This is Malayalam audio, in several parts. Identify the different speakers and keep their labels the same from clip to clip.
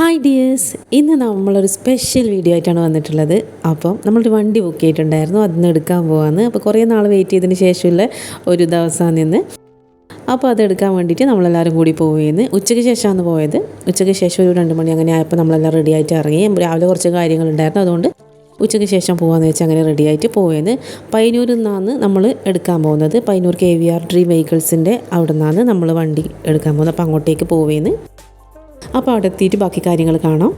Speaker 1: ഹായ് ഡിയേഴ്സ് ഇന്ന് നമ്മളൊരു സ്പെഷ്യൽ വീഡിയോ ആയിട്ടാണ് വന്നിട്ടുള്ളത്. അപ്പം നമ്മളൊരു വണ്ടി ബുക്ക് ചെയ്തിട്ടുണ്ടായിരുന്നു. അതിന് എടുക്കാൻ പോവാന്ന്. അപ്പോൾ കുറേ നാൾ വെയിറ്റ് ചെയ്തതിന് ശേഷമുള്ള ഒരു ദിവസമാണ് നിന്ന് അപ്പോൾ അതെടുക്കാൻ വേണ്ടിയിട്ട് നമ്മളെല്ലാവരും കൂടി പോവുകയെന്ന് ഉച്ചയ്ക്ക് ശേഷമാണ് പോയത്. ഉച്ചയ്ക്ക് ശേഷം ഒരു രണ്ട് മണി അങ്ങനെ ആയപ്പോൾ നമ്മളെല്ലാം റെഡി ആയിട്ട് ഇറങ്ങി. രാവിലെ കുറച്ച് കാര്യങ്ങളുണ്ടായിരുന്നു. അതുകൊണ്ട് ഉച്ചയ്ക്ക് ശേഷം പോകാമെന്ന് വെച്ചാൽ അങ്ങനെ റെഡി ആയിട്ട് പോയത് പയ്യന്നൂരിൽ നിന്നാണ് നമ്മൾ എടുക്കാൻ പോകുന്നത്. Payyanur K V R dream വെഹിക്കിൾസിന്റെ അവിടെ നിന്നാണ് നമ്മൾ വണ്ടി എടുക്കാൻ പോകുന്നത്. അപ്പോൾ അങ്ങോട്ടേക്ക് പോവുകയെന്ന് അപ്പോൾ അവിടെ എത്തിയിട്ട് ബാക്കി കാര്യങ്ങൾ കാണാം.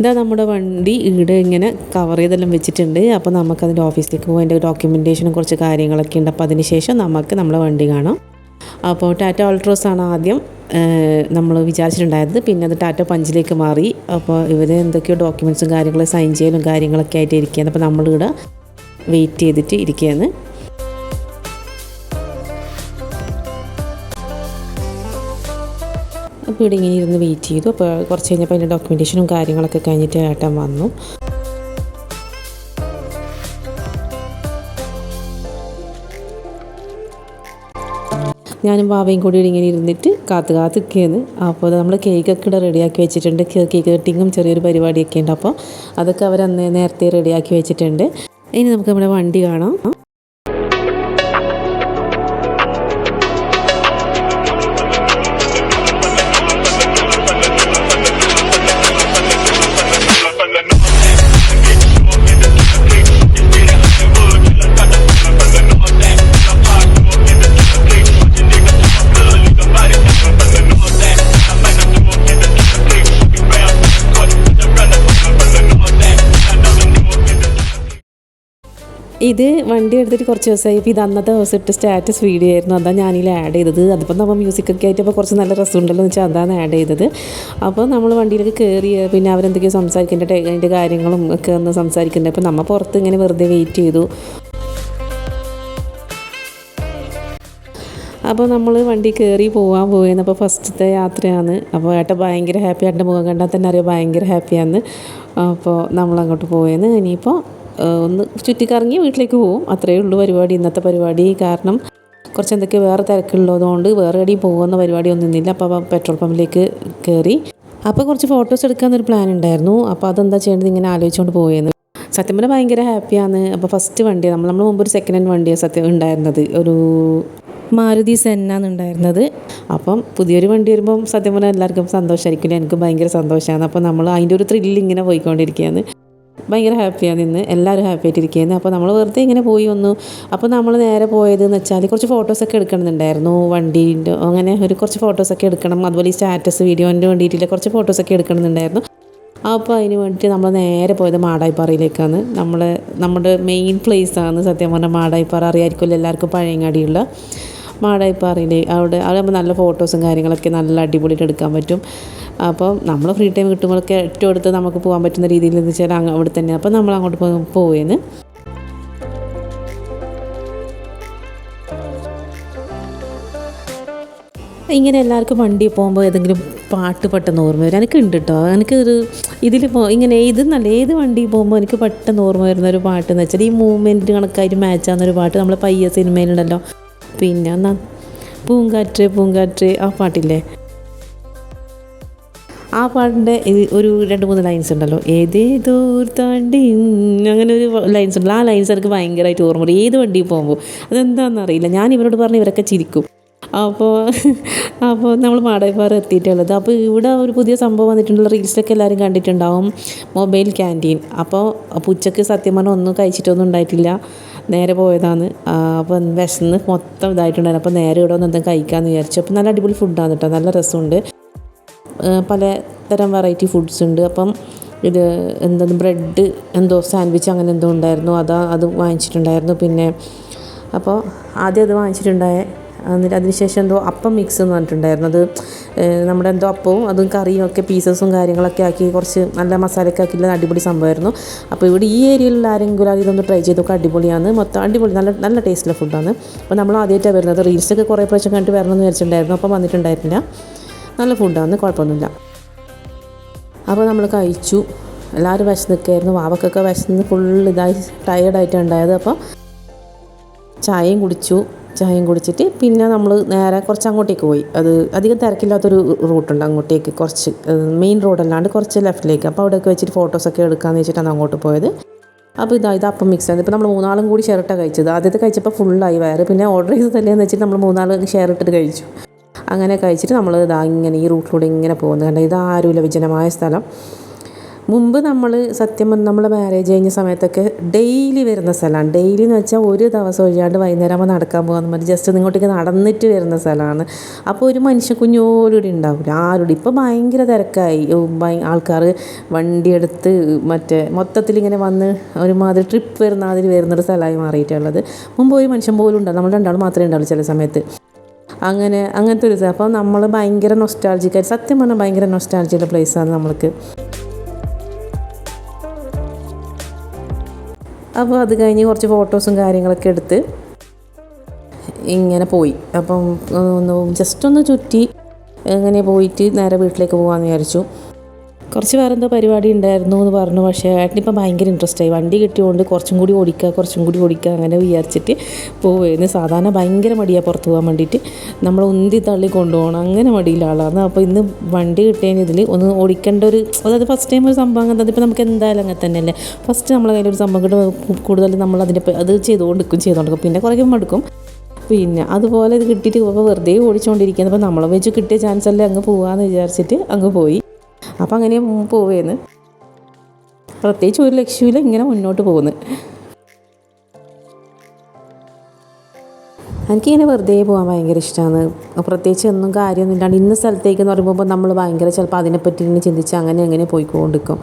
Speaker 1: ഇതാ നമ്മുടെ വണ്ടി ഇവിടെ ഇങ്ങനെ കവർ ചെയ്തെല്ലാം വെച്ചിട്ടുണ്ട്. അപ്പോൾ നമുക്ക് അതിന്റെ ഓഫീസിലേക്ക് പോകും. അതിന്റെ ഡോക്യുമെന്റേഷനും കുറച്ച് കാര്യങ്ങളൊക്കെ ഉണ്ട്. അപ്പോൾ അതിന് ശേഷം നമുക്ക് നമ്മളെ വണ്ടി കാണാം. അപ്പോൾ ടാറ്റ ഓൾട്രോസ് ആണ് ആദ്യം നമ്മൾ വിചാരിച്ചിട്ടുണ്ടായത് പിന്നെ അത് ടാറ്റ പഞ്ചിലേക്ക് മാറി. അപ്പോൾ ഇവർ എന്തൊക്കെയോ ഡോക്യുമെന്റ്സും കാര്യങ്ങളും സൈൻ ചെയ്യലും കാര്യങ്ങളൊക്കെ ആയിട്ട് ഇരിക്കുകയാണ് അപ്പോൾ നമ്മളിവിടെ വെയിറ്റ് ചെയ്തിട്ട് ഇരിക്കുകയാണ്. അപ്പോൾ ഇവിടെ ഇങ്ങനെ ഇരുന്ന് വെയിറ്റ് ചെയ്തു. അപ്പോൾ കുറച്ച് കഴിഞ്ഞപ്പോൾ അതിന്റെ ഡോക്യുമെന്റേഷനും കാര്യങ്ങളൊക്കെ കഴിഞ്ഞിട്ട് ഏട്ടൻ വന്നു. ഞാനും ബാബയും കൂടി ഇങ്ങനെ ഇരുന്നിട്ട് കാത്ത് കാത്ത് നിൽക്കുകയാണ് അപ്പോൾ നമ്മൾ കേക്കൊക്കെ ഇവിടെ റെഡിയാക്കി വെച്ചിട്ടുണ്ട്. കേക്ക് കട്ടിങ്ങും ചെറിയൊരു പരിപാടിയൊക്കെ ഉണ്ട്. അപ്പോൾ അതൊക്കെ അവർ നേരത്തെ റെഡിയാക്കി വെച്ചിട്ടുണ്ട്. ഇനി നമുക്ക് നമ്മുടെ വണ്ടി കാണാം. ഇത് വണ്ടി എടുത്തിട്ട് കുറച്ച് ദിവസമായി. ഇപ്പോൾ ഇത് അന്നത്തെ ദിവസം ഇട്ട് സ്റ്റാറ്റസ് വീഡിയോ ആയിരുന്നു. അതാണ് ഞാനിതിൽ ആഡ് ചെയ്തത്. അതിപ്പോൾ നമ്മൾ മ്യൂസിക്കൊക്കെ ആയിട്ട് അപ്പോൾ കുറച്ച് നല്ല രസമുണ്ടല്ലോ എന്ന് വെച്ചാൽ അതാണ് ആഡ് ചെയ്തത്. അപ്പോൾ നമ്മൾ വണ്ടിയിലേക്ക് കയറി പിന്നെ അവരെന്തൊക്കെയോ സംസാരിക്കേണ്ട അതിന്റെ കാര്യങ്ങളും ഒക്കെ ഒന്ന് സംസാരിക്കുന്നുണ്ട്. അപ്പോൾ നമ്മൾ പുറത്ത് ഇങ്ങനെ വെറുതെ വെയിറ്റ് ചെയ്തു. അപ്പോൾ നമ്മൾ വണ്ടി കയറി പോകാൻ പോയെന്ന്. അപ്പോൾ ഫസ്റ്റത്തെ യാത്രയാണ്. അപ്പോൾ ഏട്ട ഭയങ്കര ഹാപ്പി ആയിട്ട് മുഖം കണ്ടാൽ തന്നെ അറിയാം ഭയങ്കര ഹാപ്പിയാണ് അപ്പോൾ നമ്മളങ്ങോട്ട് പോയെന്ന്. ഇനിയിപ്പോൾ ഒന്ന് ചുറ്റിക്കറങ്ങി വീട്ടിലേക്ക് പോവും. അത്രയേ ഉള്ളൂ പരിപാടി ഇന്നത്തെ പരിപാടി. കാരണം കുറച്ച് എന്തൊക്കെ വേറെ തിരക്കുള്ളതുകൊണ്ട് വേറെ എവിടെയും പോകുന്ന പരിപാടി ഒന്നും ഇന്നില്ല അപ്പോൾ പെട്രോൾ പമ്പിലേക്ക് കയറി അപ്പോൾ കുറച്ച് ഫോട്ടോസ് എടുക്കാമെന്നൊരു പ്ലാൻ ഉണ്ടായിരുന്നു. അപ്പോൾ അതെന്താ ചെയ്യേണ്ടത് ഇങ്ങനെ ആലോചിച്ചുകൊണ്ട് പോയെന്ന്. സത്യം പറഞ്ഞാൽ ഭയങ്കര ഹാപ്പിയാണ് അപ്പോൾ ഫസ്റ്റ് വണ്ടി നമ്മൾ നമ്മൾ മുമ്പ് ഒരു സെക്കൻഡ് ഹാൻഡ് വണ്ടിയാണ് സത്യം ഉണ്ടായിരുന്നത്. ഒരു മാരുതി സെന്നാണ് ഉണ്ടായിരുന്നത്. അപ്പം പുതിയൊരു വണ്ടി വരുമ്പം സത്യം പറഞ്ഞാൽ എല്ലാവർക്കും സന്തോഷമായിരിക്കില്ല എനിക്ക് ഭയങ്കര സന്തോഷമാണ് അപ്പോൾ നമ്മൾ അതിന്റെ ഒരു ത്രില്ലിങ്ങനെ പോയിക്കൊണ്ടിരിക്കുകയാണ്. ഭയങ്കര ഹാപ്പിയാണ് ഇന്ന് എല്ലാവരും ഹാപ്പി ആയിട്ടിരിക്കുന്നത് അപ്പോൾ നമ്മൾ വെറുതെ ഇങ്ങനെ പോയി വന്നു. അപ്പോൾ നമ്മൾ നേരെ പോയതെന്ന് വെച്ചാൽ കുറച്ച് ഫോട്ടോസൊക്കെ എടുക്കണമെന്നുണ്ടായിരുന്നു. വണ്ടീന്റെ അങ്ങനെ ഒരു കുറച്ച് ഫോട്ടോസൊക്കെ എടുക്കണം. അതുപോലെ ഈ സ്റ്റാറ്റസ് വീഡിയോന്റെ വേണ്ടിയിട്ടില്ല കുറച്ച് ഫോട്ടോസൊക്കെ എടുക്കണമെന്നുണ്ടായിരുന്നു. അപ്പോൾ അതിന് വേണ്ടിയിട്ട് നമ്മൾ നേരെ പോയത് മാടായിപ്പാറയിലേക്കാണ്. നമ്മൾ നമ്മുടെ മെയിൻ പ്ലേസാണ് സത്യം പറഞ്ഞാൽ മാടായിപ്പാറ അറിയാമായിരിക്കുമല്ലോ എല്ലാവർക്കും പഴയങ്ങാടിയുള്ള. മാടായിപ്പാറയിൽ അവിടെ അവിടെ നല്ല ഫോട്ടോസും കാര്യങ്ങളൊക്കെ നല്ല അടിപൊളിയായിട്ട് എടുക്കാൻ പറ്റും. അപ്പോൾ നമ്മൾ ഫ്രീ ടൈം കിട്ടുമ്പോഴൊക്കെ ഏറ്റവും അടുത്ത് നമുക്ക് പോകാൻ പറ്റുന്ന രീതിയിൽ എന്ന് വെച്ചാൽ അവിടെ തന്നെ അപ്പോൾ നമ്മൾ അങ്ങോട്ട് പോവുകയെന്ന് ഇങ്ങനെ എല്ലാവർക്കും വണ്ടി പോകുമ്പോൾ ഏതെങ്കിലും പാട്ട് പെട്ടെന്ന് ഓർമ്മ വരും. എനിക്ക് ഉണ്ട് കേട്ടോ എനിക്ക് ഒരു ഇതിൽ പോ ഇങ്ങനെ ഇത് നല്ല ഏത് വണ്ടി പോകുമ്പോൾ എനിക്ക് പെട്ടെന്ന് ഓർമ്മ വരുന്ന ഒരു പാട്ട് എന്ന് വെച്ചാൽ ഈ മൂവ്മെന്റ് കണക്കായിട്ട് മാച്ച് ആവുന്ന ഒരു പാട്ട് നമ്മൾ പയ്യ സിനിമയിലുണ്ടല്ലോ പിന്നെ പൂങ്കാറ്റ് പൂങ്കാറ്റ് ആ പാട്ടില്ലേ? ആ പാട്ടിന്റെ ഒരു രണ്ട് മൂന്ന് ലൈൻസ് ഉണ്ടല്ലോ. ഏതേതോ താണ്ടി അങ്ങനെ ഒരു ലൈൻസ് ഉണ്ടല്ലോ. ആ ലൈൻസ് എനിക്ക് ഭയങ്കരമായിട്ട് ഓർമ്മ വരും. ഏത് വണ്ടിയിൽ പോകുമ്പോൾ അതെന്താണെന്ന് അറിയില്ല. ഞാൻ ഇവരോട് പറഞ്ഞ് ഇവരൊക്കെ ചിരിക്കും. അപ്പോൾ അപ്പോൾ നമ്മൾ മാടായിപ്പാറ എത്തിയിട്ടുള്ളത്. അപ്പോൾ ഇവിടെ ഒരു പുതിയ സംഭവം വന്നിട്ടുണ്ടല്ലോ. റീൽസൊക്കെ എല്ലാവരും കണ്ടിട്ടുണ്ടാവും. മൊബൈൽ ക്യാന്റീൻ അപ്പോൾ ഉച്ചയ്ക്ക് സത്യം പറഞ്ഞാൽ ഒന്നും കഴിച്ചിട്ടൊന്നും ഉണ്ടായിട്ടില്ല. നേരെ പോയതാണ്. അപ്പം വിശന്ന് മൊത്തം ഇതായിട്ടുണ്ടായിരുന്നു. അപ്പോൾ നേരെ ഇവിടെ വന്ന് എന്തെങ്കിലും കഴിക്കാമെന്ന് വിചാരിച്ചു. അപ്പോൾ നല്ല അടിപൊളി ഫുഡാണ് കേട്ടോ നല്ല രസമുണ്ട്. പല തരം വെറൈറ്റി ഫുഡ്സ് ഉണ്ട്. അപ്പം ഇത് എന്താണ് ബ്രെഡ് എന്തോ സാൻഡ്വിച്ച് അങ്ങനെ എന്തോ ഉണ്ടായിരുന്നു. അതാ അത് വാങ്ങിച്ചിട്ടുണ്ടായിരുന്നു. പിന്നെ അപ്പോൾ ആദ്യം അത് വാങ്ങിച്ചിട്ടുണ്ടായേ എന്നിട്ട് അതിനുശേഷം എന്തോ അപ്പം മിക്സ് എന്ന് പറഞ്ഞിട്ടുണ്ടായിരുന്നു. അത് നമ്മുടെ എന്തോ അപ്പവും അതും കറിയും ഒക്കെ പീസസും കാര്യങ്ങളൊക്കെ ആക്കി കുറച്ച് നല്ല മസാലയൊക്കെ ആക്കി നല്ല അടിപൊളി സംഭവമായിരുന്നു. അപ്പോൾ ഇവിടെ ഈ ഏരിയയിലുള്ള ആരെങ്കിലും ഇതൊന്ന് ട്രൈ ചെയ്ത് നോക്കുക അടിപൊളിയാണ്. മൊത്തം അടിപൊളി. നല്ല നല്ല ടേസ്റ്റുള്ള ഫുഡാണ് അപ്പോൾ നമ്മൾ ആദ്യമായിട്ടാണ് വരുന്നത്. റീൽസൊക്കെ കുറേ പ്രാവശ്യം കണ്ടിട്ട് വരണമെന്ന് വിചാരിച്ചിട്ടുണ്ടായിരുന്നു. അപ്പം വന്നിട്ടുണ്ടായിരുന്നില്ല. നല്ല ഫുഡാണ് കുഴപ്പമൊന്നുമില്ല. അപ്പോൾ നമ്മൾ കഴിച്ചു. എല്ലാവരും വിശന്നൊക്കെയായിരുന്നു വാവക്കൊക്കെ വിശന്ന് ഫുൾ ഇതായി ടയേർഡായിട്ടാണ് ഉണ്ടായത്. അപ്പോൾ ചായയും കുടിച്ചു. ചായയും കുടിച്ചിട്ട് പിന്നെ നമ്മൾ നേരെ കുറച്ച് അങ്ങോട്ടേക്ക് പോയി. അത് അധികം തിരക്കില്ലാത്തൊരു റൂട്ടുണ്ട്. അങ്ങോട്ടേക്ക് കുറച്ച് മെയിൻ റോഡല്ലാണ്ട് കുറച്ച് ലെഫ്റ്റിലേക്ക് അപ്പോൾ അവിടെയൊക്കെ വെച്ചിട്ട് ഫോട്ടോസൊക്കെ എടുക്കാമെന്ന് വെച്ചിട്ടാണ് അങ്ങോട്ട് പോയത്. അപ്പോൾ ഇതാ ഇത് അപ്പം മിക്സ് ആയത്. ഇപ്പോൾ നമ്മൾ മൂന്നാളും കൂടി ഷെയർ ഇട്ടാണ് കഴിച്ചത്. ആദ്യത്തെ കഴിച്ചപ്പോൾ ഫുള്ളായി വയറ്. പിന്നെ ഓർഡർ ചെയ്ത് എന്ന് വെച്ചിട്ട് നമ്മൾ മൂന്നാൾ ഷെയർ ഇട്ടിട്ട് കഴിച്ചു. അങ്ങനെ കഴിച്ചിട്ട് നമ്മൾ ഇതാ ഇങ്ങനെ ഈ റൂട്ടിലൂടെ ഇങ്ങനെ പോകുന്നത്. കണ്ടോ ഇത് ആരുമില്ല വിജനമായ സ്ഥലം. മുമ്പ് നമ്മൾ സത്യം നമ്മൾ മാരേജ് കഴിഞ്ഞ സമയത്തൊക്കെ ഡെയിലി വരുന്ന സ്ഥലമാണ് ഡെയിലി എന്ന് വെച്ചാൽ ഒരു ദിവസം ഒഴിയാണ്ട് വൈകുന്നേരം നടക്കാൻ പോകാൻ മതി ജസ്റ്റ് ഇങ്ങോട്ടേക്ക് നടന്നിട്ട് വരുന്ന സ്ഥലമാണ് അപ്പോൾ ഒരു മനുഷ്യ കുഞ്ഞോടുകൂടി ഉണ്ടാവില്ല ആരോടും ഇപ്പോൾ ഭയങ്കര തിരക്കായി. ആൾക്കാർ വണ്ടിയെടുത്ത് മറ്റേ മൊത്തത്തിൽ ഇങ്ങനെ വന്ന് ഒരുമാതിരി ട്രിപ്പ് വരുന്ന മാതിരി വരുന്നൊരു സ്ഥലമായി മാറിയിട്ടുള്ളത്. മുമ്പ് ഒരു മനുഷ്യൻ പോലും ഉണ്ടാവും നമ്മൾ രണ്ടാൾ മാത്രമേ ഉണ്ടാവുള്ളൂ ചില സമയത്ത്. അങ്ങനെ അങ്ങനത്തെ ഒരു അപ്പോൾ നമ്മൾ ഭയങ്കര നൊസ്റ്റാൾജിക്കായി സത്യം പറഞ്ഞാൽ ഭയങ്കര നൊസ്റ്റാൾജിയുള്ള പ്ലേസാണ് നമ്മൾക്ക്. അപ്പോൾ അത് കഴിഞ്ഞ് കുറച്ച് ഫോട്ടോസും കാര്യങ്ങളൊക്കെ എടുത്ത് ഇങ്ങനെ പോയി. അപ്പം ഒന്ന് ജസ്റ്റ് ഒന്ന് ചുറ്റി ഇങ്ങനെ പോയിട്ട് നേരെ വീട്ടിലേക്ക് പോകാമെന്ന് വിചാരിച്ചു. കുറച്ച് വേറെ എന്തോ പരിപാടി ഉണ്ടായിരുന്നു എന്ന് പറഞ്ഞു. പക്ഷേ ഏട്ടനിപ്പം ഭയങ്കര ഇൻട്രസ്റ്റ് ആയി. വണ്ടി കിട്ടിയതുകൊണ്ട് കുറച്ചും കൂടി ഓടിക്കുക കുറച്ചും കൂടി ഓടിക്കുക അങ്ങനെ വിചാരിച്ചിട്ട് പോവുമായിരുന്നു സാധാരണ ഭയങ്കര മടിയാണ് പുറത്ത് പോകാൻ വേണ്ടിയിട്ട്. നമ്മൾ ഉന്തി തള്ളി കൊണ്ടുപോകണം. അങ്ങനെ മടിയില്ല ആളാണ് അപ്പോൾ ഇന്ന് വണ്ടി കിട്ടിയതിന് ഇതിൽ ഒന്ന് ഓടിക്കേണ്ട ഒരു അതായത് ഫസ്റ്റ് ടൈം ഒരു സംഭവം അങ്ങനെ ഇപ്പോൾ നമുക്ക് എന്തായാലും അങ്ങനെ തന്നെയല്ലേ? ഫസ്റ്റ് നമ്മളെ കയ്യിൽ ഒരു സംഭവം കിട്ടും. കൂടുതൽ നമ്മൾ അതിന്റെ അത് ചെയ്തുകൊണ്ടിരിക്കും ചെയ്തുകൊണ്ടിരിക്കും. പിന്നെ കുറേ മടുക്കും. പിന്നെ അതുപോലെ ഇത് കിട്ടിയിട്ട് ഇപ്പോൾ വെറുതെ ഓടിച്ചുകൊണ്ടിരിക്കുന്നത് അപ്പോൾ നമ്മളെ വെച്ച് കിട്ടിയ ചാൻസ് അല്ലേ അങ്ങ് പോകാമെന്ന് വിചാരിച്ചിട്ട് അങ്ങ് പോയി. അപ്പം അങ്ങനെ പോവുകയെന്ന് പ്രത്യേകിച്ച് ഒരു ലക്ഷ്യമില്ല ഇങ്ങനെ മുന്നോട്ട് പോകുന്നു എനിക്കിങ്ങനെ വെറുതെ പോകാൻ ഭയങ്കര ഇഷ്ടമാണ് പ്രത്യേകിച്ച് ഒന്നും കാര്യമൊന്നും ഇല്ലാണ്ട് ഇന്ന സ്ഥലത്തേക്ക് എന്ന് പറയുമ്പോൾ നമ്മൾ ഭയങ്കര ചിലപ്പോൾ അതിനെപ്പറ്റി ഇങ്ങനെ ചിന്തിച്ച് അങ്ങനെ അങ്ങനെ പോയിക്കൊണ്ടിരിക്കും.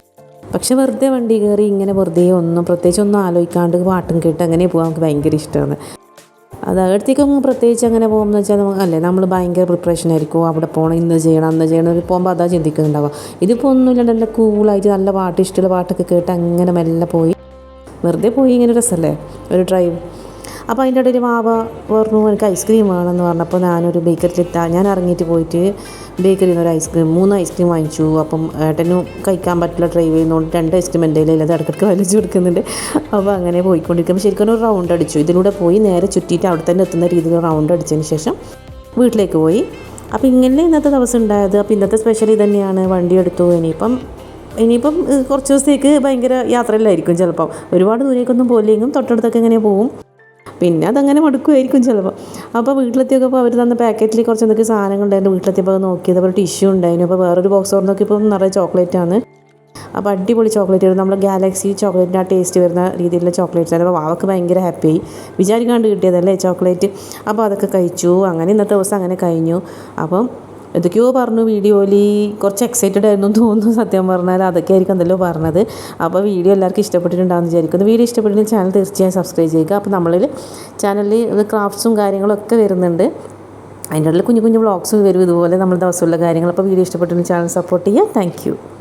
Speaker 1: പക്ഷെ വെറുതെ വണ്ടി കയറി ഇങ്ങനെ വെറുതെ ഒന്നും പ്രത്യേകിച്ച് ഒന്നും ആലോചിക്കാണ്ട് പാട്ടും കേട്ട് അങ്ങനെ പോകാൻ നമുക്ക് ഭയങ്കര ഇഷ്ടമാണ് അത് അകത്തേക്കും പ്രത്യേകിച്ച് അങ്ങനെ പോകുമെന്ന് വെച്ചാൽ നമുക്ക് അല്ലേ നമ്മൾ ഭയങ്കര പ്രിപ്പറേഷൻ ആയിരിക്കും. അവിടെ പോകണം ഇന്ന് ചെയ്യണം അന്ന് ചെയ്യണം പോകുമ്പോൾ അതാ ചിന്തിക്കുന്നുണ്ടാവുക. ഇതിപ്പോൾ ഒന്നുമില്ല നല്ല കൂളായിട്ട് നല്ല പാട്ട് ഇഷ്ടമുള്ള പാട്ടൊക്കെ കേട്ട് അങ്ങനെ മെല്ലെ പോയി. വെറുതെ പോയി ഇങ്ങനെ രസമല്ലേ ഒരു ഡ്രൈവ് അപ്പോൾ അതിന്റെ ഇടയിൽ വാവ പറഞ്ഞു എനിക്ക് ഐസ്ക്രീം വേണമെന്ന് പറഞ്ഞപ്പോൾ ഞാനൊരു ബേക്കറിയിലെത്താ ഞാൻ ഇറങ്ങിയിട്ട് പോയിട്ട് ബേക്കറിയിൽ നിന്ന് ഒരു ഐസ്ക്രീം മൂന്ന് ഐസ്ക്രീം വാങ്ങിച്ചു. അപ്പം ഏട്ടനും കഴിക്കാൻ പറ്റില്ല ഡ്രൈവ് ചെയ്യുന്നതുകൊണ്ട് രണ്ട് ഐസ്ക്രീം എന്റെ അത് ഇടയ്ക്കിടയ്ക്ക് വലിച്ചു കൊടുക്കുന്നുണ്ട്. അപ്പോൾ അങ്ങനെ പോയിക്കൊണ്ടിരിക്കുമ്പോൾ ശരിക്കും ഒരു റൗണ്ട് അടിച്ചു. ഇതിലൂടെ പോയി നേരെ ചുറ്റിയിട്ട് അവിടെ തന്നെ എത്തുന്ന രീതിയിൽ റൗണ്ട് അടിച്ചതിന് ശേഷം വീട്ടിലേക്ക് പോയി. അപ്പോൾ ഇങ്ങനെ ഇന്നത്തെ ദിവസം ഉണ്ടായത്? അപ്പോൾ ഇന്നത്തെ സ്പെഷ്യൽ ഇതന്നെയാണ്. തന്നെയാണ് വണ്ടി എടുത്തു. ഇനിയിപ്പം ഇനിയിപ്പം കുറച്ച് ദിവസത്തേക്ക് ഭയങ്കര യാത്രയിലായിരിക്കും ചിലപ്പം. ഒരുപാട് ദൂരേക്കൊന്നും പോയില്ലെങ്കിലും തൊട്ടടുത്തൊക്കെ ഇങ്ങനെ പോവും. പിന്നെ അതങ്ങനെ മടുക്കുമായിരിക്കും ചിലപ്പോൾ. അപ്പോൾ വീട്ടിലെത്തിയപ്പോൾ അവർ തന്ന പാക്കറ്റിൽ കുറച്ച് എന്തൊക്കെ സാധനങ്ങൾ ഉണ്ടായിരുന്നു വീട്ടിലെത്തിയപ്പോൾ നോക്കിയത്. അപ്പോൾ ടിഷ്യൂ ഉണ്ടായിരുന്നു. അപ്പോൾ വേറൊരു ബോക്സ് ഓർ നോക്കിയപ്പോൾ നിറയെ ചോക്ലേറ്റ് ആണ് അപ്പോൾ അടിപൊളി ചോക്ലേറ്റ് ആയിരുന്നു. നമ്മൾ ഗാലക്സി ചോക്ലേറ്റിന്റെ ആ ടേസ്റ്റ് വരുന്ന രീതിയിലുള്ള ചോക്ലേറ്റ്സ് അപ്പോൾ വാവക്ക് ഭയങ്കര ഹാപ്പിയായി വിചാരിക്കാണ്ട് കിട്ടിയതല്ലേ ചോക്ലേറ്റ്. അപ്പോൾ അതൊക്കെ കഴിച്ചു. അങ്ങനെ ഇന്നത്തെ ദിവസം അങ്ങനെ കഴിഞ്ഞു. അപ്പം എന്തൊക്കെയോ പറഞ്ഞു വീഡിയോയിൽ കുറച്ച് എക്സൈറ്റഡ് ആയിരുന്നു തോന്നുന്നു സത്യം പറഞ്ഞാൽ. അതൊക്കെ ആയിരിക്കും എന്തല്ലോ പറഞ്ഞത്. അപ്പോൾ വീഡിയോ എല്ലാവർക്കും ഇഷ്ടപ്പെട്ടിട്ടുണ്ടാകുമെന്ന് വിചാരിക്കുന്നു. വീഡിയോ ഇഷ്ടപ്പെട്ടിട്ടുണ്ടെങ്കിൽ ചാനൽ തീർച്ചയായും സബ്സ്ക്രൈബ് ചെയ്യുക. അപ്പോൾ നമ്മളിൽ ചാനലിൽ ക്രാഫ്റ്റ്സും കാര്യങ്ങളൊക്കെ വരുന്നുണ്ട്. അതിന്റെ ഇടയിൽ കുഞ്ഞു കുഞ്ഞു ബ്ലോഗ്സ് വരും ഇതുപോലെ നമ്മൾ ദിവസമുള്ള കാര്യങ്ങൾ. അപ്പോൾ വീഡിയോ ഇഷ്ടപ്പെട്ടിട്ടുണ്ടെങ്കിൽ ചാനൽ സപ്പോർട്ട് ചെയ്യുക. താങ്ക്